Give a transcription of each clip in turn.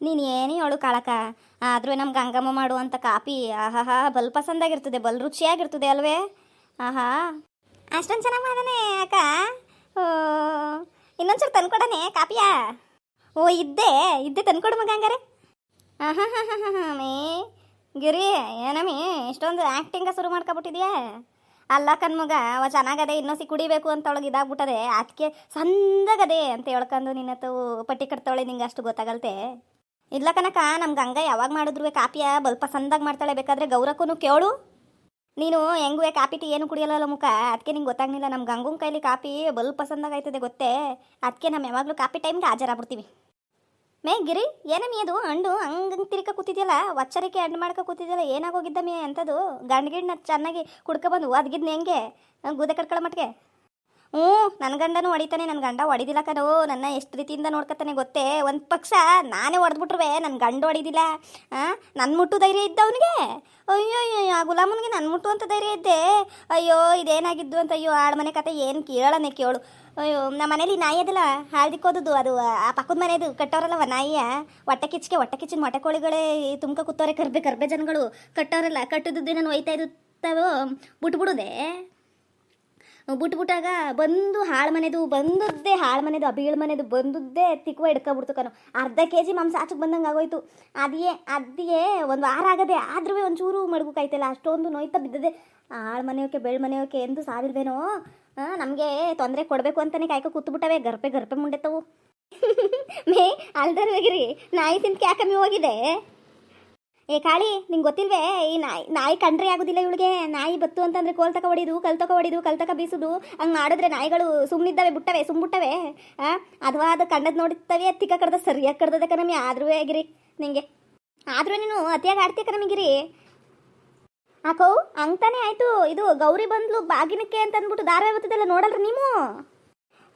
ನೀನು ಏನೇ ಅವಳು ಕಾಳಕ? ಆದರೂ ನಮ್ಮ ಗಂಗಮ್ಮ ಮಾಡುವಂಥ ಕಾಪಿ, ಆಹಾಹಾ ಬಲ್ ಪಸಂದಾಗಿರ್ತದೆ ಬಲ್ ರುಚಿಯಾಗಿರ್ತದೆ ಅಲ್ವೇ? ಆಹಾ. ಅಷ್ಟೊಂದು ಚೆನ್ನಾಗಿ ಮಾಡಿದಾನೆ ಅಕ್ಕ? ಓ ಇನ್ನೊಂದ್ಸಲ ತಂದ್ಕೊಡನೆ ಕಾಪಿಯಾ? ಓ, ಇದ್ದೆ ಇದ್ದೆ ತಂದ್ಕೊಡು ಮಗ ಹಂಗಾರೆ. ಆಹಾ ಮೇ. ಗಿರಿ, ಏನಮ್ಮಿ, ಇಷ್ಟೊಂದು ಆ್ಯಕ್ಟಿಂಗ ಶುರು ಮಾಡ್ಕೊಬಿಟ್ಟಿದ್ಯಾ? ಅಲ್ಲ ಕಣ್ಮಗ ಅವ ಚೆನ್ನಾಗದೆ ಇನ್ನೊಸಿ ಕುಡಿಬೇಕು ಅಂತ ಒಳಗೆ ಇದಾಗ್ಬಿಟ್ಟದೆ ಅದಕ್ಕೆ ಸಂದಾಗದೆ ಅಂತ ಹೇಳ್ಕೊಂಡು ನಿನ್ನ ಹತ್ತು ಪಟ್ಟಿ ಕಟ್ತಾವಳೆ ನಿಂಗೆ ಅಷ್ಟು ಗೊತ್ತಾಗಲ್ತೆ? ಇಲ್ಲ ಕನಕ ನಮ್ಮ ಗಂಗ ಯಾವಾಗ ಮಾಡಿದ್ರು ಕಾಪಿಯ ಬಲ್ಪ ಸಂದಾಗ ಮಾಡ್ತಾಳೆ ಬೇಕಾದ್ರೆ ಗೌರಕ್ಕೂ ಕೇಳು. ನೀನು ಹೆಂಗೂ ಕಾಪಿ ಟೀ ಏನು ಕುಡಿಯಲ್ಲ ಮುಖ ಅದಕ್ಕೆ ನಿಂಗೆ ಗೊತ್ತಾಗ್ಲಿಲ್ಲ ನಮ್ಮ ಗಂಗನ ಕೈಲಿ ಕಾಪಿ ಬಲ್ ಪಸಂದಾಗ ಗೊತ್ತೇ? ಅದಕ್ಕೆ ನಮ್ಮ ಯಾವಾಗಲೂ ಕಾಪಿ ಟೈಮ್ಗೆ ಹಾಜರಾಗ್ಬಿಡ್ತೀವಿ. ಮೇ, ಗಿರಿ, ಏನಮ್ಮಿ ಅದು? ಹಣ್ಣು ಹಂಗೆ ತಿರ್ಕ ಕೂತಿದ್ಯಲ್ಲ? ವಚ್ಚರಿಕೆ ಹಣ್ಣು ಮಾಡ್ಕೊ ಕೂತಿದ್ಯಲ್ಲ ಏನಾಗೋಗಿದ್ದಮ್ಮಿ ಅಂತದು ಗಂಡ ಗಿಡ್ನ ಚೆನ್ನಾಗಿ ಕುಡ್ಕೊಬಂದು ಅದ್ಗಿದ್ನ ಹೆಂಗೆ? ಗುದೆ ಕಟ್ಕೊಳ್ಳೋ ಮಟ್ಟಿಗೆ ಹ್ಞೂ ನನ್ನ ಗಂಡನೂ ಹೊಡಿತಾನೆ ನನ್ನ ಗಂಡ ಹೊಡಿದಿಲ್ಲ ಕಣೋ. ನನ್ನ ಎಷ್ಟು ರೀತಿಯಿಂದ ನೋಡ್ಕೊತಾನೆ ಗೊತ್ತೇ? ಒಂದು ಪಕ್ಷ ನಾನೇ ಹೊಡೆದ್ಬಿಟ್ರುವೆ ನನ್ನ ಗಂಡ ಹೊಡಿದಿಲ್ಲ. ನನ್ನ ಮುಟ್ಟು ಧೈರ್ಯ ಇದ್ದ ಅವನಿಗೆ? ಅಯ್ಯೋ ಅಯ್ಯೋ ಆ ಗುಲಾಮನಿಗೆ ನನ್ನ ಮುಟ್ಟು ಅಂತ ಧೈರ್ಯ ಇದ್ದೆ? ಅಯ್ಯೋ, ಇದೇನಾಗಿದ್ದು ಅಂತ ಅಯ್ಯೋ, ಆಳ ಮನೆ ಕತೆ ಏನು ಕೇಳನೆ ಕೇಳು. ಅಯ್ಯೋ, ನಮ್ಮ ಮನೇಲಿ ನಾಯಿ ಅದಲ್ಲ ಹಾಳ್ದಿಕ್ಕೋದು ಅದು, ಆ ಪಕ್ಕದ ಮನೆಯದು ಕಟ್ಟೋರಲ್ಲವ ನಾಯಿಯ? ಹೊಟ್ಟೆ ಕಿಚ್ಕೆ, ಹೊಟ್ಟೆ ಕಿಚ್ಚಿನ ಮೊಟ್ಟೆ ಕೋಳಿಗಳೇ ತುಮ್ಕ ಕೂತವ್ರೆ ಕರ್ಬೆ ಕರ್ಬೆ ಜನಗಳು. ಕಟ್ಟೋರಲ್ಲ ಕಟ್ಟಿದ್ದು ನಾನು ಒಯ್ತಾ ಇರುತ್ತವೋ? ಬಿಟ್ಬಿಡುದೆ? ಬಿಟ್ಬಿಟ್ಟಾಗ ಬಂದು ಹಾಳು ಮನೆದು, ಬಂದದ್ದೇ ಹಾಳು ಮನೆದು, ಅಬೀಳ್ ಮನೆದು, ಬಂದದ್ದೇ ತಿಕ್ಕುವ ಹಿಡ್ಕೊಬಿಡ್ತು ಅರ್ಧ ಕೆ ಜಿ ಮಾಂಸ ಆಚಕ್ಕೆ ಬಂದಂಗೆ ಆಗೋಯ್ತು. ಅದೇ ಅದೇ ಒಂದು ವಾರ ಆಗದೆ ಆದ್ರೂ ಒಂಚೂರು ಕಾಯ್ತಿಲ್ಲ. ಅಷ್ಟೊಂದು ನೋಯ್ತಾ ಬಿದ್ದದೆ ಹಾಳು ಮನೆಯೋಕೆ, ಬೆಳ್ ಮನೆಯೋಕೆ ಎಂದು ಸಾವಿಲ್ವೇನೋ ನಮಗೆ ತೊಂದರೆ ಕೊಡಬೇಕು ಅಂತಾನೆ ಕಾಯ್ಕೊ ಕೂತ್ಬಿಟ್ಟವೆ. ಗರ್ಪೆ ಗರ್ಪೆ ಮುಂಡೆತ್ತವು. ಮೇ, ಅಲ್ದರ್ ಹೋಗಿರಿ. ನಾಯಿ ಕ್ಯಾ ಯಾಕಮ್ಮಿ ಹೋಗಿದೆ? ಏ, ಕಾಳಿ, ನಿಂಗೆ ಗೊತ್ತಿಲ್ವೇ? ಈ ನಾಯಿ ನಾಯಿ ಕಂಡ್ರೆ ಆಗೋದಿಲ್ಲ ಇವಳಿಗೆ. ನಾಯಿ ಬತ್ತು ಅಂತಂದ್ರೆ ಕೋಲ್ ತಕ ಹೊಡಿದು ಕಲ್ ತಕ ಹೊಡಿದು ಕಲ್ ತಕ ಬೀಸುದು ಹಂಗೆ ಮಾಡಿದ್ರೆ ನಾಯಿಗಳು ಸುಮ್ಮನಿದ್ದಾವೆ ಬಿಟ್ಟವೆ, ಸುಮ್ಬಿಟ್ಟವೆ. ಅಥವಾ ಅದು ಕಂಡದ್ ನೋಡಿರ್ತವೆ ತಿಕ್ಕ ಕಡ್ದ ಸರಿಯಾಗಿ ಕಡ್ದದ ಕಣಮಿ, ಆದ್ರೂ ಆಗಿರಿ ನಿಂಗೆ? ಆದರೂ ನೀನು ಅತಿಯಾಗಿ ಆಡ್ತೀಯ ಕಣಮಿಗಿರಿ? ಆಕೌ ಹಂಗ್ತಾನೆ ಆಯ್ತು. ಇದು ಗೌರಿ ಬಂದ್ಲು ಬಾಗಿನಕ್ಕೆ ಅಂತ ಅಂದ್ಬಿಟ್ಟು ದಾರ ಬರ್ತದಲ್ಲ ನೋಡಲ್ರಿ ನೀವು?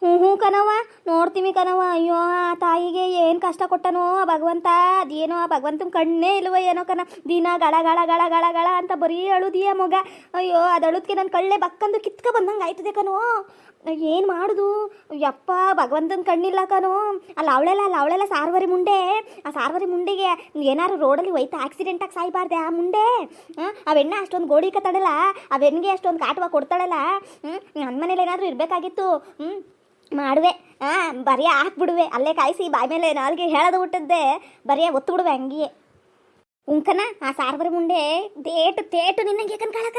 ಹ್ಞೂ ಹ್ಞೂ ಕಣವ ನೋಡ್ತೀವಿ ಕಣವ ಅಯ್ಯೋ, ಆ ತಾಯಿಗೆ ಏನು ಕಷ್ಟ ಕೊಟ್ಟನೋ ಭಗವಂತ. ಅದೇನೋ ಆ ಭಗವಂತನ ಕಣ್ಣೇ ಇಲ್ವ ಏನೋ ಕಣ. ದಿನ ಗಳ ಗಳ ಗಳ ಗಳ ಗಳ ಅಂತ ಬರೀ ಅಳುದಿಯ ಮಗ. ಅಯ್ಯೋ, ಅದು ಅಳುದಕ್ಕೆ ನನ್ನ ಕಳ್ಳೆ ಬಕ್ಕಂದು ಕಿತ್ಕ ಬಂದಂಗೆ ಆಯ್ತದೆ ಕಣೋ. ಏನು ಮಾಡುದು? ಯಪ್ಪ, ಭಗವಂತನ ಕಣ್ಣಿಲ್ಲ ಕಣೋ. ಅಲ್ಲಿ, ಅವಳೆಲ್ಲ ಅಲ್ಲಿ, ಅವಳೆಲ್ಲ ಸಾರ್ವರಿ ಮುಂಡೆ. ಆ ಸಾರ್ವರಿ ಮುಂಡೆಗೆ ಏನಾರು ರೋಡಲ್ಲಿ ಆಕ್ಸಿಡೆಂಟ್ ಆಗಿ ಸಾಯ್ಬಾರ್ದೆ ಆ ಮುಂಡೆ? ಆ ಬೆಣ್ಣ ಅಷ್ಟೊಂದು ಗೋಡಿ ಕತ್ತಾಡಲ್ಲ ಆ ಅಷ್ಟೊಂದು ಕಾಟುವ ಕೊಡ್ತಾಳಲ್ಲ? ನನ್ನ ಮನೇಲಿ ಏನಾದರೂ ಇರಬೇಕಾಗಿತ್ತು? ಹ್ಞೂ ಮಾಡುವೆ. ಹಾಂ ಬರೀ ಹಾಕ್ಬಿಡುವೆ. ಅಲ್ಲೇ ಕಾಯಿಸಿ ಬಾಯಿ ಮೇಲೆ ನಾಲ್ಗೆ ಹೇಳೋದು ಬಿಟ್ಟದ್ದೆ ಬರೀ ಒತ್ತು ಬಿಡುವೆ ಹಂಗೆ ಉಂಕನ, ಆ ಸಾರ್ವರಿ ಮುಂಡೆ ತೇಟು ತೇಟು ನಿನ್ನಂಗೆ ಕಣ್ಕಾಳಕ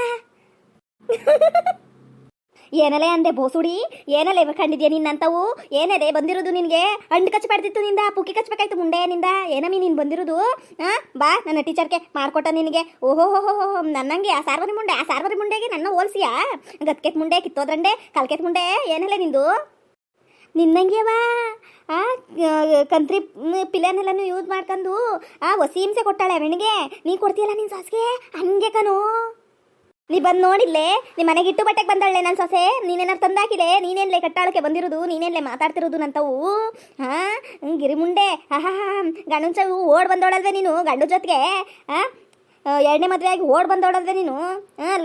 ಏನಲೆ ಅಂದೆ ಬೋಸುಡಿ? ಏನಲೆ ಕಂಡಿದ್ಯಾ ನಿನ್ನಂತವು? ಏನದೆ ಬಂದಿರೋದು ನಿನಗೆ? ಹಣ್ಣು ಕಚ್ಚ ಪಡ್ತಿತ್ತು ನಿಂದ, ಪುಕ್ಕಿ ಕಚ್ಚಬೇಕಾಯ್ತು ಮುಂಡೆ ನಿಂದ? ಏನಮ್ಮಿ ನೀನು ಬಂದಿರೋದು? ಹಾಂ ಬಾ, ನನ್ನ ಟೀಚರ್ಗೆ ಮಾಡ್ಕೊಟ್ಟ ನಿನಗೆ. ಓಹೋ, ಹೋ ಹೋ ನನ್ನಂಗೆ ಆ ಸಾರ್ವರಿ ಮುಂಡೆ, ಆ ಸಾರ್ವರಿ ಮುಂಡೆಗೆ ನನ್ನ ಹೋಲ್ಸಿಯಾ? ಗತ್ಕೆತ್ ಮುಂಡೆ, ಕಿತ್ತೋದ್ರಂಡೆ, ಕಲ್ಕೆತ್ ಮುಂಡೆ, ಏನಲೆ ನಿಂದು? ನಿನ್ನಂಗೆವ ಆ ಕಂತ್ರಿ ಪಿಲನೆಲ್ಲನೂ ಯೂಸ್ ಮಾಡ್ಕೊಂಡು, ಆ ಹೊಸಿ ಕೊಟ್ಟಾಳೆ ಅವನಿಗೆ. ನೀ ಕೊಡ್ತೀಯಲ್ಲ ನಿನ್ನ ಸೊಸೆಗೆ? ಹಂಗೆ ಕಣೋ. ನೀ ಬಂದು ನೋಡಿಲ್ಲೇ? ನಿಮ್ಮ ಮನೆಗೆ ಇಟ್ಟು ಬಟ್ಟೆಗೆ ಬಂದಳೆ ನನ್ನ ಸೊಸೆ. ನೀನೇನಾರು ತಂದಾಕಿದೆ? ನೀನೇನ್ಲೆ ಕಟ್ಟಾಳಕ್ಕೆ ಬಂದಿರೋದು? ನೀನೇನ್ಲೆ ಮಾತಾಡ್ತಿರೋದು ನಂತವು ಹಾಂ ಗಿರಿಮುಂಡೆ. ಹಾ ಹಾ ಗಂಡನ ಚವು ಓಡ್ ಬಂದೋಳಲ್ವೇ ನೀನು, ಗಂಡು ಜೊತೆಗೆ? ಹಾಂ ಎರಡನೇ ಮದುವೆ ಆಗಿ ಓಡ್ ಓಡದೆ ನೀನು?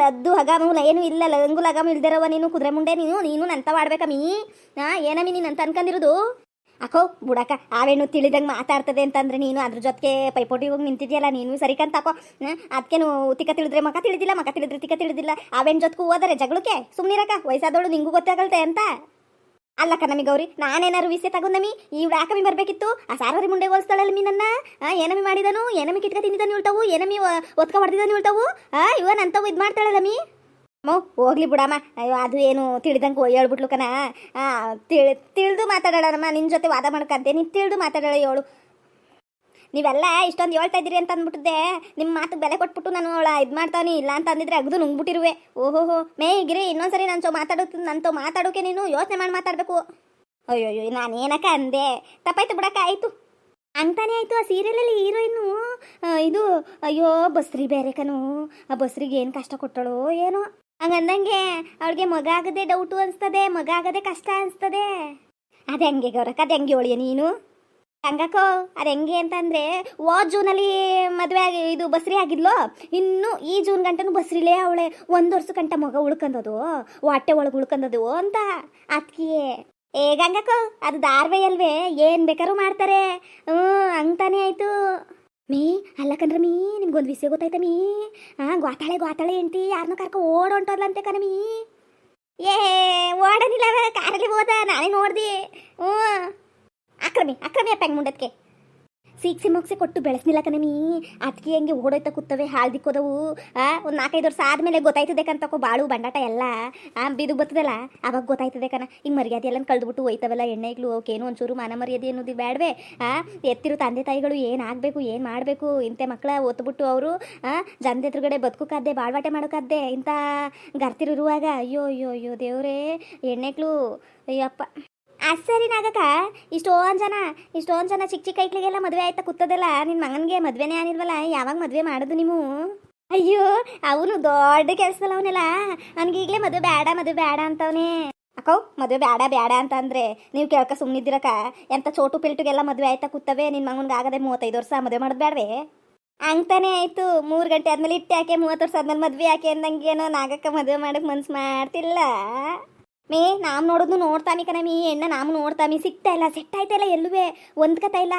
ಲದ್ದು ಹಗಾಮೂಲ ಏನು ಇಲ್ಲ, ಲಂಗು ಲಗಾಮು ಇಲ್ದಿರವ ನೀನು, ಕುದುರೆ ಮುಂಡೆ ನೀನು ನೀನು ನಂತ ಮಾಡ್ಬೇಕಮ್ಮಿ ಹಾಂ ಏನಮ್ಮಿ ನೀನು ಅಂತ ಅನ್ಕೊಂಡಿರೋದು? ಅಕೋ, ಬುಡಕ ಆವೇನು ತಿಳಿದಂಗೆ ಮಾತಾಡ್ತದೆ ಅಂತಂದ್ರೆ ನೀನು ಅದ್ರ ಜೊತೆಗೆ ಪೈಪೋಟಿ ಹೋಗಿ ನಿಂತಿದ್ಯಲ್ಲ, ನೀನು ಸರಿ ಅದಕ್ಕೆ ಅದಕ್ಕೇನು ತಿಕ್ಕ ತಿಳಿದ್ರೆ ಮಕ ತಿಳಿದಿಲ್ಲ, ಮಕ ತಿಳಿದ್ರೆ ತಿಕ್ಕ ತಿಳಿದಿಲ್ಲ. ಆವೇನು ಜೊತೆಗೂ ಹೋದರೆ ಜಗಳಕ್ಕೆ? ಸುಮ್ಮನಿರಕ್ಕ ವಯಸ್ಸಾದವಳು ನಿಂಗೂ ಗೊತ್ತಾಗಲ್ತೆ ಅಂತ? ಅಲ್ಲಕ್ಕ ನಮಿ ಗೌರಿ ನಾನೇನಾರು ವಿಷಯ ತಗೊಂಡಮಿ? ಈ ಯಾಕಮಿ ಬರಬೇಕಿತ್ತು. ಆ ಸಾರ್ವರಿ ಮುಂಡೆ ಹೋಲಿಸ್ತಾಳಲ್ಲ ಮೀ ನನ್ನ. ಆ, ಏನಮ್ಮಿ ಮಾಡಿದನು? ಏನಮಿ ಕಿಟ್ಕ ತಿಂದಿದ್ದಾನೆ ಉಳ್ತಾವು ಏನಮಿ ಒತ್ಕ ಹೊಡೆದಿದ್ದಾನೆ ಉಳ್ತಾವು ಆ ಇವ ನಂತವು ಇದು ಮಾಡ್ತಾಳಲ್ಲ ಮೀ ಮೋ ಹೋಗ್ಲಿ ಬಿಡಮ್ಮ. ಅಯ್ಯೋ ಅದು ಏನು ತಿಳಿದಂಗೆ ಹೇಳ್ಬಿಟ್ಲು ಕಣ. ತಿಳ್ ತಿಳಿದು ಮಾತಾಡೋಣಮ್ಮ ನಿನ್ನ ಜೊತೆ ವಾದ ಮಾಡ್ಕಂತೆ. ನೀನು ತಿಳಿದು ಮಾತಾಡೋಣ ಹೇಳು. ನೀವೆಲ್ಲ ಇಷ್ಟೊಂದು ಹೇಳ್ತಾ ಇದ್ದೀರಿ ಅಂತ ಅಂದ್ಬಿಟ್ಟಿದ್ದೆ ನಿಮ್ಮ ಮಾತು ಬೆಲೆ ಕೊಟ್ಬಿಟ್ಟು ನಾನು ಅವಳ ಇದು ಮಾಡ್ತಾನೆ ಇಲ್ಲ ಅಂತ ಅಂದಿದ್ರೆ ಅಗದು ನುಂಗ್ಬಿಟ್ಟಿರುವೆ. ಓಹೋ ಮೇ, ಗಿರಿ, ಇನ್ನೊಂದ್ಸರಿ ನಾನು ಸೊ ಮಾತಾಡೋದು ನಂತೋ ಮಾತಾಡೋಕೆ ನೀನು ಯೋಚನೆ ಮಾಡಿ ಮಾತಾಡಬೇಕು. ಅಯ್ಯೋ ಅಯ್ಯೋ ನಾನು ಏನಕ್ಕ ಅಂದೆ? ತಪ್ಪಾಯ್ತು ಬಿಡಕ್ಕ, ಆಯಿತು. ಅಂತಾನೆ ಆಯಿತು ಆ ಸೀರಿಯಲಲ್ಲಿ ಹೀರೋಯಿನ್ನು. ಇದು, ಅಯ್ಯೋ, ಬಸ್ರಿ ಬೇರೆ ಕಣು. ಆ ಬಸ್ರಿಗೆ ಏನು ಕಷ್ಟ ಕೊಟ್ಟಳು ಏನೋ. ಹಂಗಂದಂಗೆ ಅವಳಿಗೆ ಮಗ ಆಗದೆ ಡೌಟು ಅನಿಸ್ತದೆ, ಮಗ ಆಗದೆ ಕಷ್ಟ ಅನಿಸ್ತದೆ. ಅದೇ ಹಂಗೆ ಗೌರಕ್ಕ, ಅದು ಹಂಗೆ ಹೇಳಿಯ ನೀನು? ಹಂಗಕ್ಕೋ ಅದು ಹೆಂಗೆ ಅಂತಂದರೆ ಓ ಜೂನಲ್ಲಿ ಮದುವೆ ಆಗಿ, ಇದು ಬಸ್ರಿ ಆಗಿದ್ಲು, ಇನ್ನು ಈ ಜೂನ್ ಗಂಟನು ಬಸ್ರಿಲೇ ಅವಳೆ ಒಂದು ವರ್ಷ ಗಂಟ ಮಗ ಉಳ್ಕೊಂಡದು ಹೊಟ್ಟೆ ಒಳಗೆ ಉಳ್ಕೊಂಡದು ಅಂತ ಅದಕ್ಕೆ ಏ ಗಂಗಕ್ಕೋ ಅದು ದಾರ್ವೆ ಅಲ್ವೇ, ಏನ್ ಬೇಕಾದ್ರೂ ಮಾಡ್ತಾರೆ. ಹ್ಞೂ, ಹಂಗ್ತಾನೆ ಆಯಿತು. ಮೀ, ಅಲ್ಲ ಕಣ್ರ ಮೀ, ನಿಮ್ಗೊಂದು ವಿಷಯ ಗೊತ್ತಾಯ್ತ ಮೀ? ಹಾ ಗ್ವಾತಾಳೆ ಗ್ವಾತಾಳೆ ಎಂಟಿ ಯಾರನ್ನ ಕರ್ಕೊ ಓಡೊಂಟೋದ್ಲಂತೆ ಕಣ ಮೀ? ಏ ಓಡನಿಲ್ಲ ಕಾರಲ್ಲಿ ಹೋದ ನಾನೇ ನೋಡ್ದಿ. ಹ್ಞೂ. ಅಕ್ರಮಿ ಅಕ್ರಮಿ ಅಪ್ಪ ಹೆಂಗ್ ಮುಂಡದಕ್ಕೆ ಸೀಕ್ಸಿ ಮುಗ್ಸಿ ಕೊಟ್ಟು ಬೆಳೆಸ್ನಿಲ್ಲ ಕಣಮಿ. ಅದಕ್ಕೆ ಹೆಂಗೆ ಓಡೋಯ್ತಾ ಕೂತವೆ, ಹಾಲು ದಿಕ್ಕೋದವು ಒಂದು ನಾಲ್ಕೈದು ವರ್ಷ ಆದಮೇಲೆ ಗೊತ್ತಾಯ್ತದೆ ಕಣ್ತಕೋ ಬಾಳು ಬಂಡಾಟ ಎಲ್ಲ. ಬಿದು ಬರ್ತದಲ್ಲ ಅವಾಗ ಗೊತ್ತಾಯ್ತದೆ ಕಣ. ಈಗ ಮರ್ಯಾದೆ ಎಲ್ಲ ಕಳೆದ್ಬಿಟ್ಟು ಹೋಯ್ತವಲ್ಲ ಎಣ್ಣೆಗಳು ಅವಕ್ಕೇನು ಒಂಚೂರು ಮಾನ ಮರ್ಯಾದೆ ಅನ್ನೋದು ಬೇಡವೆ ಎತ್ತಿರೋ ತಂದೆ ತಾಯಿಗಳು ಏನು ಆಗಬೇಕು, ಏನು ಮಾಡಬೇಕು? ಇಂಥ ಮಕ್ಕಳ ಒತ್ಬಿಟ್ಟು ಅವರು ಜನದ ಎದುರುಗಡೆ ಬದುಕೋಕಾದ್ದೆ ಬಾಳ್ವಾಟೆ ಮಾಡೋಕಾದ್ದೆ ಇಂಥ ಗರ್ತಿರುವಾಗ ಅಯ್ಯೋ ಅಯ್ಯೋ ಅಯ್ಯೋ ದೇವರೇ. ಎಣ್ಣೆಗಳು ಅಯ್ಯಪ್ಪ ಅದ್ ಸರಿ ನಾಗಕ್ಕ. ಇಷ್ಟೊಂದು ಜನ ಇಷ್ಟೊಂದು ಜನ ಚಿಕ್ಕ ಚಿಕ್ಕ ಐಕ್ಳಿಗೆಲ್ಲ ಮದುವೆ ಆಯ್ತಾ ಕೂತದಲ್ಲ ನಿನ್ನ ಮಗನಿಗೆ ಮದುವೆನೇ ಆನಿಲ್ವಲ್ಲ ಯಾವಾಗ ಮದುವೆ ಮಾಡೋದು ನೀವು? ಅಯ್ಯೋ, ಅವನು ದೊಡ್ಡ ಕೆಲಸದಲ್ಲ ಅವನೆಲ್ಲ. ಈಗಲೇ ಮದುವೆ ಬೇಡ ಮದುವೆ ಬೇಡ ಅಂತವನೇ. ಅಕ್ಕವ್ ಮದುವೆ ಬೇಡ ಬೇಡ ಅಂತ ಅಂದ್ರೆ ನೀವು ಕೇಳ್ಕ ಸುಮ್ಮನಿದ್ದೀರಕ್ಕ ಎಂಥ ಚೋಟು ಪಿಲ್ಟುಗೆಲ್ಲ ಮದುವೆ ಆಯ್ತಾ ಕೂತವೆ ನಿನ್ನ ಮಗನಿಗೆ ಆಗದೆ ಮೂವತ್ತೈದು ವರ್ಷ ಮದುವೆ ಮಾಡೋದು ಬೇಡವೇ ಹಂಗ್ತಾನೆ ಆಯಿತು. ಮೂರು ಗಂಟೆ ಆದ್ಮೇಲೆ ಇಟ್ಟು ಯಾಕೆ ಮೂವತ್ತು ವರ್ಷ ಆದ್ಮೇಲೆ ಮದ್ವೆ ಯಾಕೆ ಅಂದಂಗೇನೋ ನಾಗಕ್ಕ ಮದುವೆ ಮಾಡಕ್ ಮನ್ಸು ಮಾಡ್ತಿಲ್ಲ. ಮೇ ನಾವು ನೋಡೋದು ನೋಡ್ತಾಮಿ ಕಣಮಿ ಎಣ್ಣ ನಾವು ನೋಡ್ತಾಮಿ. ಸಿಗ್ತಾ ಇಲ್ಲ ಸೆಟ್ ಆಯ್ತಾ ಇಲ್ಲ ಎಲ್ಲುವೆ? ಹೊಂದ್ಕತಾ ಇಲ್ಲ.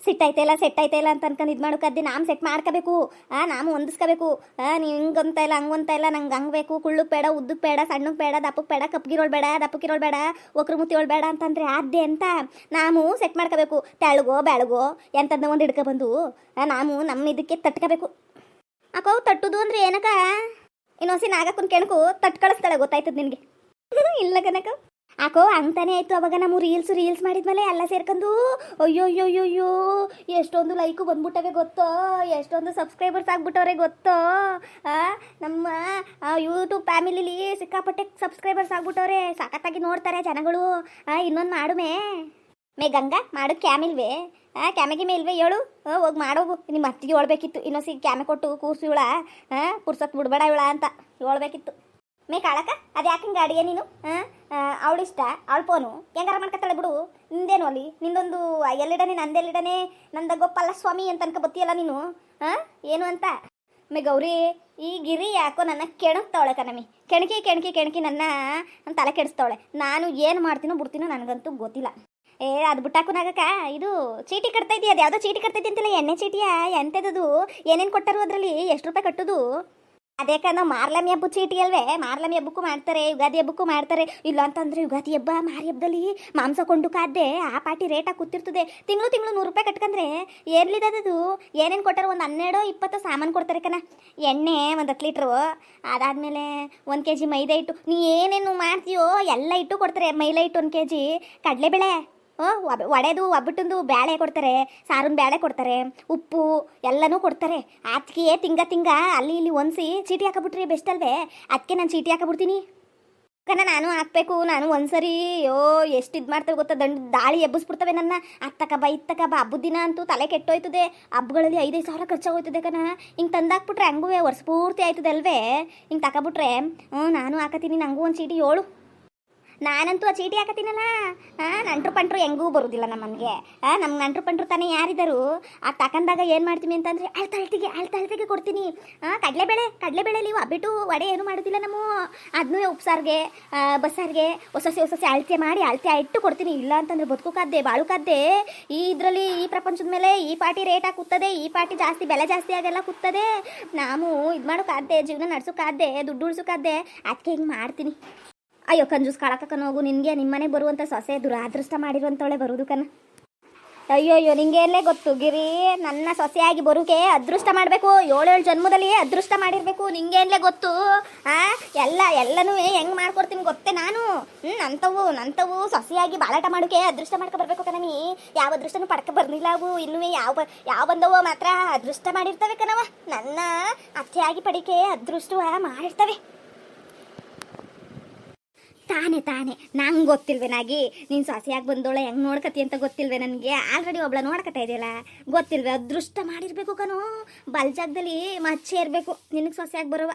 ಸೆಟ್ ಆಯ್ತಾ ಇಲ್ಲ ಸೆಟ್ ಆಯ್ತಾ ಇಲ್ಲ ಅಂತ ಅನ್ಕೊಂಡು ಇದು ಮಾಡೋಕದ್ದೆ ನಾವು ಸೆಟ್ ಮಾಡ್ಕೋಬೇಕು. ಆ ನಾವು ಹೊಂದಿಸ್ಕೋಬೇಕು. ಆ ನೀವು ಅಂತ ಇಲ್ಲ ಹಂಗಂತ ಇಲ್ಲ, ನಂಗೆ ಹಂಗೆ ಬೇಕು. ಕುಳ್ಳಕ್ಕೆ ಬೇಡ ಉದ್ದಕ್ಕೆ ಬೇಡ ಸಣ್ಣಕ್ಕೆ ಬೇಡ ದಪ್ಪಕ್ಕೆ ಬೇಡ ಕಪ್ಗಿರೋಳು ಬೇಡ ದಪ್ಪಕ್ಕಿರೋಳು ಬೇಡ, ಒಕ್ರು ಮುತ್ತಿಯೋಳು ಬೇಡ ಅಂತಂದ್ರೆ ಆದ್ದೆ ಅಂತ ನಾವು ಸೆಟ್ ಮಾಡ್ಕೋಬೇಕು. ತೆಳಗೋ, ಬೆಳಗೋ, ಎಂತಂದ ಒಂದು ಹಿಡ್ಕೊಬಂದು ಬಂದು. ನಾವು ನಮ್ಮ ಇದಕ್ಕೆ ತಟ್ಕೋಬೇಕು. ಅಕೋ, ತಟ್ಟುದು ಅಂದ್ರೆ ಏನಕ್ಕ? ಇನ್ನೊಂದ್ಸಿ ನಾಗಕ್ಕೊಂದು ಕೆಣಕು ತಟ್ ಕಳಿಸ್ತಾಳೆ ಗೊತ್ತಾಯ್ತದ ನಿನಗೆ. ಇಲ್ಲ ಕನಕ ಆಕೋ, ಅಂತಾನೆ ಆಯ್ತು ಅವಾಗ ನಮ್ಮ ರೀಲ್ಸ್ ರೀಲ್ಸ್ ಮಾಡಿದ್ಮೇಲೆ ಎಲ್ಲ ಸೇರ್ಕೊಂಡು ಅಯ್ಯೋ ಅಯ್ಯೋ ಅಯ್ಯೋ ಎಷ್ಟೊಂದು ಲೈಕು ಬಂದ್ಬಿಟ್ಟವೆ ಗೊತ್ತೋ? ಎಷ್ಟೊಂದು ಸಬ್ಸ್ಕ್ರೈಬರ್ಸ್ ಆಗ್ಬಿಟ್ಟವ್ರೆ ಗೊತ್ತೋ? ನಮ್ಮ ಯೂಟ್ಯೂಬ್ ಫ್ಯಾಮಿಲಿಲಿ ಸಿಕ್ಕಾಪಟ್ಟೆ ಸಬ್ಸ್ಕ್ರೈಬರ್ಸ್ ಆಗ್ಬಿಟ್ಟವ್ರೆ. ಸಖತ್ತಾಗಿ ನೋಡ್ತಾರೆ ಜನಗಳು. ಇನ್ನೊಂದು ಮಾಡುಮೆ? ಮೇ ಗಂಗಾ ಮಾಡು ಕ್ಯಾಮಿಲ್ವೇ ಹಾಂ ಕ್ಯಾಮೆಗೆ ಮೇಲ್ವೇ ಹೇಳು? ಹೋಗಿ ಮಾಡೋಗು. ನಿಮ್ಮ ಅತ್ತಿಗೆ ಹೇಳ್ಬೇಕಿತ್ತು. ಇನ್ನೊಂದ್ಸಿ ಕ್ಯಾಮೆ ಕೊಟ್ಟು ಕೂರ್ಸಿ ಇವಳ. ಹಾಂ ಕುರ್ಸತ್ ಬಿಡ್ಬೇಡ ಇವಳ ಅಂತ ಹೇಳ್ಬೇಕಿತ್ತು. ಮೇ ಕಾಳಕ್ಕ ಅದು ಯಾಕೆ ಗಾಡಿಯ ನೀನು? ಅವಳಿಷ್ಟ? ಅವಳ ಫೋನು ಹೆಂಗಾರ ಮಾಡ್ಕತ್ತಾಳೆ ಬಿಡು. ನಿಂದೇನು ಅಲ್ಲಿ? ನಿಂದೊಂದು ಎಲ್ಲಿಡನೆ, ನಂದೆಲ್ಲಿಡನೆ, ನಂದ ಗೊಪ್ಪಲ್ಲ ಸ್ವಾಮಿ ಅಂತ ಅನ್ಕೊ ಬತ್ತೀಯಲ್ಲ ನೀನು? ಹಾಂ? ಏನು ಅಂತ? ಮೇ ಗೌರಿ, ಈ ಗಿರಿ ಯಾಕೋ ನನ್ನ ಕೆಣಕ್ತಾವಳೆ ಕಣಮಿ ಕೆಣಕಿ ಕೆಣಕಿ ಕೆಣಕಿ ನನ್ನ ತಲೆ ಕೆಡಿಸ್ತಾವಳೆ. ನಾನು ಏನು ಮಾಡ್ತೀನೋ, ಬಿಡ್ತೀನೋ ನನಗಂತೂ ಗೊತ್ತಿಲ್ಲ. ಏ, ಅದು ಬಿಟ್ಟಾಕು ನಾಗಕ್ಕ ಇದು ಚೀಟಿ ಕಟ್ತೈತಿ ಅದು ಯಾವುದೋ ಚೀಟಿ ಕಟ್ತೈತಿ ಅಂತಿಲ್ಲ? ಎಣ್ಣೆ ಚೀಟಿಯಾ? ಎಂಥದ್ದು ಏನೇನು ಕೊಟ್ಟರು ಅದರಲ್ಲಿ? ಎಷ್ಟು ರೂಪಾಯಿ ಕಟ್ಟುದು? ಅದೇ ನಾವು ಮಾರ್ಲಮಿ ಹಬ್ಬ ಚೀಟಿ ಅಲ್ವೇ? ಮಾರ್ಲಮಿ ಹಬ್ಬಕ್ಕೂ ಮಾಡ್ತಾರೆ, ಯುಗಾದಿ ಹಬ್ಬಕ್ಕೂ ಮಾಡ್ತಾರೆ. ಇಲ್ಲ ಅಂತಂದ್ರೆ ಯುಗಾದಿ ಹಬ್ಬ ಮಾರಿ ಹಬ್ಬದಲ್ಲಿ ಮಾಂಸ ಕೊಂಡು ಕಾದ್ದೆ, ಆ ಪಾಟಿ ರೇಟಾಗಿ ಕೂತಿರ್ತದೆ. ತಿಂಗಳು ತಿಂಗಳು ನೂರು ರೂಪಾಯಿ ಕಟ್ಕಂದ್ರೆ ಅದು ಏನೇನು ಕೊಟ್ಟಾರ? ಒಂದು ಹನ್ನೆರಡು ಇಪ್ಪತ್ತು ಸಾಮಾನು ಕೊಡ್ತಾರೆ ಕಣ. ಎಣ್ಣೆ ಒಂದು ಹತ್ತು ಲೀಟ್ರು. ಅದಾದ್ಮೇಲೆ ಒಂದು ಕೆ ಜಿ ಮೈದಾ ಹಿಟ್ಟು. ನೀ ಏನೇನು ಮಾಡ್ತೀಯೋ ಎಲ್ಲ ಇಟ್ಟು ಕೊಡ್ತಾರೆ. ಮೈದಾ ಹಿಟ್ಟು ಒಂದು ಕೆ ಜಿ ಕಡಲೆಬೇಳೆ. ಒಡೆದು ಒಬ್ಬಟ್ಟಂದು ಬೇಳೆ ಕೊಡ್ತಾರೆ, ಸಾರಿನ ಬೇಳೆ ಕೊಡ್ತಾರೆ, ಉಪ್ಪು ಎಲ್ಲನೂ ಕೊಡ್ತಾರೆ. ಅದಕ್ಕೆ ತಿಂಗ ತಿಂಗ ಅಲ್ಲಿ ಇಲ್ಲಿ ಒಂದ್ಸಿ ಚೀಟಿ ಹಾಕಬಿಟ್ರಿ ಬೆಸ್ಟ್ ಅಲ್ವೇ? ಅದಕ್ಕೆ ನಾನು ಚೀಟಿ ಹಾಕಬಿಡ್ತೀನಿ. ಕಣ ನಾನು ಹಾಕ್ಬೇಕು, ನಾನು ಒಂದ್ಸರಿ ಯೋ ಎಷ್ಟು ಇದು ಮಾಡ್ತೇವೆ ಗೊತ್ತಾ? ದಂಡ ದಾಳಿ ಎಬ್ಬಿಸ್ಬಿಡ್ತವೆ ನನ್ನ. ಅತ್ತಕ ಬಾ ಇತ್ತಕ ಬಾ, ಹಬ್ಬದ ದಿನ ಅಂತೂ ತಲೆ ಕೆಟ್ಟೋಯ್ತದೆ. ಹಬ್ಬಗಳಲ್ಲಿ ಐದೈದು ಸಾವಿರ ಖರ್ಚಾಗೋಯ್ತದೆ ಕಣ. ಹಿಂಗೆ ತಂದಾಕ್ಬಿಟ್ರೆ ಹಂಗೂ ವರ್ಷ ಪೂರ್ತಿ ಆಯ್ತದೆ ಅಲ್ವೇ? ಹಿಂಗೆ ತಗೊಬಿಟ್ರೆ ಹ್ಞೂ, ನಾನು ಹಾಕತೀನಿ, ನಂಗೂ ಒಂದು ಚೀಟಿ, ಏಳು. ನಾನಂತೂ ಆ ಚೀಟಿ ಹಾಕತ್ತೀನಲ್ಲ. ನಂಟ್ರು ಪಂಟ್ರು ಹೆಂಗೂ ಬರುವುದಿಲ್ಲ ನಮ್ಮನ್ಗೆ. ನಮ್ಮ ನಂಟ್ರು ಪಂಟ್ರು ತಾನೇ ಯಾರಿದ್ದಾರು. ಆ ತಕಂದಾಗ ಏನು ಮಾಡ್ತೀನಿ ಅಂತಂದ್ರೆ ಅಳ್ತ ಅಳ್ತಿಗೆ ಅಳ್ತ ಅಳ್ತಿಗೆ ಕೊಡ್ತೀನಿ. ಕಡಲೆಬೇಳೆ ಕಡಲೆಬೇಳೆ ನೀವು ಅಬ್ಬಿಟ್ಟು ವಡೆ ಏನು ಮಾಡೋದಿಲ್ಲ ನಮ್ಮ. ಅದನ್ನೂ ಉಪ್ಸಾರ್ಗೆ ಬಸ್ಸಾರಿಗೆ ಹೊಸಸಿ ಹೊಸಸಿ ಅಳತೆ ಮಾಡಿ ಅಳತೆ ಇಟ್ಟು ಕೊಡ್ತೀನಿ. ಇಲ್ಲ ಅಂತಂದ್ರೆ ಬಾಳು ಕಾದ್ದೆ. ಈ ಇದರಲ್ಲಿ ಈ ಪ್ರಪಂಚದ ಮೇಲೆ ಈ ಪಾರ್ಟಿ ರೇಟ್ ಹಾಕುತ್ತದೆ ಈ ಪಾರ್ಟಿ ಜಾಸ್ತಿ ಬೆಲೆ ಜಾಸ್ತಿ ಆಗೆಲ್ಲ ಕೂತದೆ. ನಾವು ಇದು ಮಾಡೋಕ್ಕಾದ್ದೆ ಜೀವನ ನಡ್ಸೋಕ್ಕಾದ್ದೆ ದುಡ್ಡು ಉಳ್ಸೋಕ್ಕಾದ್ದೆ ಅದಕ್ಕೆ ಹಿಂಗೆ ಮಾಡ್ತೀನಿ. ಅಯ್ಯೋ, ಕಂಜೂಸ್ ಕಾಳಕಕ್ಕನ ಹೋಗು, ನಿನಗೆ ನಿಮ್ಮನೆ ಬರುವಂಥ ಸೊಸೆ ದುರಾದೃಷ್ಟ ಮಾಡಿರುವಂಥವಳೆ ಬರುವುದು ಕಣ. ಅಯ್ಯೋ ಅಯ್ಯೋ ನಿಂಗೆಲ್ಲೇ ಗೊತ್ತು, ಗಿರಿ, ನನ್ನ ಸೊಸೆಯಾಗಿ ಬರುಕೆ ಅದೃಷ್ಟ ಮಾಡಬೇಕು, ಏಳೇಳು ಜನ್ಮದಲ್ಲಿ ಅದೃಷ್ಟ ಮಾಡಿರಬೇಕು ನಿಂಗೇನ್ಲೇ ಗೊತ್ತು, ಆ? ಎಲ್ಲ, ಎಲ್ಲನೂ ಹೆಂಗೆ ಮಾಡ್ಕೊಡ್ತೀನಿ ಗೊತ್ತೇ ನಾನು? ಹ್ಞೂ ನಂತವು ನಂತವು ಸೊಸೆಯಾಗಿ ಬಾಳಾಟ ಮಾಡೋಕೆ ಅದೃಷ್ಟ ಮಾಡ್ಕ ಬರ್ಬೇಕು ಕಣಮಿ ಯಾವ ಅದೃಷ್ಟನೂ ಪಡ್ಕ ಬರ್ಲಿಲ್ಲ ಅವು, ಇನ್ನೂ ಯಾವ ಯಾವ ಬಂದವೋ ಮಾತ್ರ ಅದೃಷ್ಟ ಮಾಡಿರ್ತವೆ ಕಣವ ನನ್ನ ಅತ್ತೆಯಾಗಿ ಪಡಿಕೆ ಅದೃಷ್ಟವ ಮಾಡಿರ್ತವೆ. ತಾನೇ ತಾನೇ. ನಂಗೆ ಗೊತ್ತಿಲ್ವೇನಾಗಿ ನೀನು ಸೊಸೆಯಾಗಿ ಬಂದೋಳೆ ಹೆಂಗೆ ನೋಡ್ಕತಿ ಅಂತ ಗೊತ್ತಿಲ್ವೇ ನನಗೆ? ಆಲ್ರೆಡಿ ಒಬ್ಳ ನೋಡ್ಕತ್ತಾ ಇದೆಯಲ್ಲ? ಗೊತ್ತಿಲ್ವೇ? ಅದೃಷ್ಟ ಮಾಡಿರಬೇಕು ಕಣೋ. ಬಲ್ ಜಾಗದಲ್ಲಿ ಮಚ್ಚೆ ಇರಬೇಕು. ನಿನಗೆ ಸೊಸೆಯಾಗಿ ಬರುವ.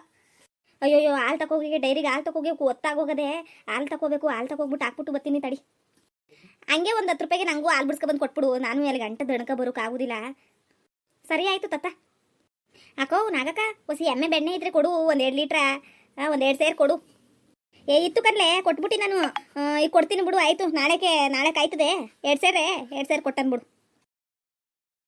ಅಯ್ಯೋಯ್ಯೋ, ಹಾಲು ತಗೋಗಿ ಡೈರಿಗೆ ಹಾಲು ತಗೋಗಿ ಒತ್ತಾಗೋಗದೆ ಹಾಲು ತಗೋಬೇಕು ಹಾಲು ತಗೋಗ್ಬಿಟ್ಟು ಹಾಕ್ಬಿಟ್ಟು ಬರ್ತೀನಿ ತಡಿ. ಹಂಗೆ ಒಂದು ಹತ್ತು ರೂಪಾಯಿಗೆ ನನಗೂ ಹಾಲು ಬಿಡ್ಸ್ಕೊಬಂದು ಕೊಟ್ಬಿಡು. ನಾನು ಎಲ್ಲಿ ಗಂಟೆ ದಣಕ ಬರೋಕ್ಕಾಗೋದಿಲ್ಲ ಸರಿ ಆಯಿತು ತತ್ತ. ಹಾಕೋ, ನಾಗಕ್ಕ ಹೊಸಿ ಎಮ್ಮೆ ಬೆಣ್ಣೆ ಇದ್ರೆ ಕೊಡು. ಒಂದು ಎರಡು ಲೀಟ್ರ ಒಂದು ಎರಡು ಸೇರು ಕೊಡು. ಏ, ಇತ್ತು ಕರ್ಲೆ ಕೊಟ್ಬಿಟ್ಟು ನಾನು. ಈಗ ಕೊಡ್ತೀನಿ ಬಿಡು, ಆಯ್ತು. ನಾಳೆಗೆ ನಾಳೆ ಕಾಯ್ತದೆ. ಎರಡು ಸೇರೆ, ಎರಡು ಕೊಟ್ಟನ್ ಬಿಡು.